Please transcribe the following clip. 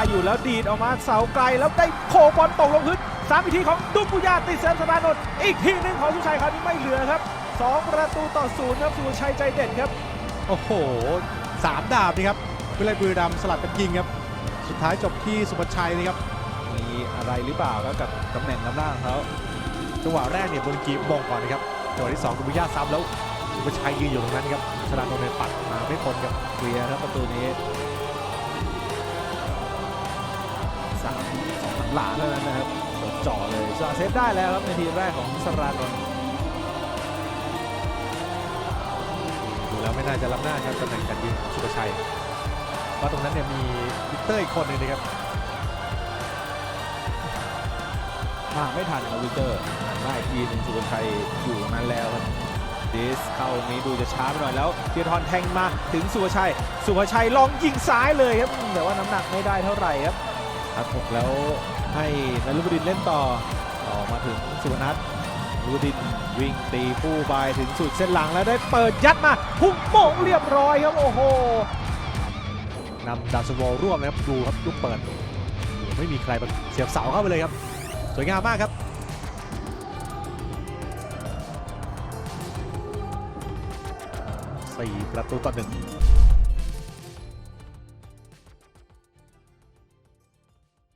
ได้อยู่แล้วดีดออกมาเสาไกลแล้วได้โคบอลตกลงพื้นสามอีกทีของดุกุยาติดเซฟสนานนท์อีกทีหนึ่งของสุชัยคราวนี้ไม่เหลือครับสองประตูต่อศูนย์ครับสุชัยใจเด็ดครับโอ้โหสามดาบนี่ครับวิไลบุรีรัมย์สลับกันยิงครับ สุดท้ายจบที่สุภชัยนะครับมีอะไรหรือเปล่าครับกับตำแหน่งลำหน้างเขาจังหวะแรกเนี่ยบนกีบมองก่อนนะครับจังหวะที่สองกุมิยาซ้ำแล้วสุภชัยยืนอยู่ตรงนั้นครับชนะนนท์เนี่ยปัดมาไม่พ้นครับเคลียร์ครับประตูนี้ สามสองหลาเท่านั้นนะครับกดจ่อเลยสาเซฟได้แล้วครับในทีแรกของสรานนท์ดูแล้วไม่น่าจะล้ำหน้าครับตำแหน่งการยิงของสุภชัยเพราะตรงนั้นเนี่ยมีวิกเตอร์อีกคนหนึงนะครับมาไม่ทันครับวิกเตอร์หันมาอีกทีหนึงสุภชัยอยู่ตรงนั้นแล้วครับดิสเข้านี้ดูจะช้าไปหน่อยแล้วเทียทรแทงมาถึงสุภชัย สุภชัยลองยิงซ้ายเลยครับ แต่ว่าน้ำหนักไม่ได้เท่าไหร่ครับ ตัดหกแล้วให้นรุบดินเล่นต่อต่อมาถึงสุพนัทรุบดินวิ่งตีผู้ไปถึงสุดเส้นหลังแล้วได้เปิดยัดมาพุ่งโป่งเรียบร้อยครับโอ้โหนำดาวสโวร่วมนะครับดูครับลูกเปิดไม่มีใครเสียบเสาเข้าไปเลยครับ สวยงามมากครับ4ประตูต่อหนึ่ง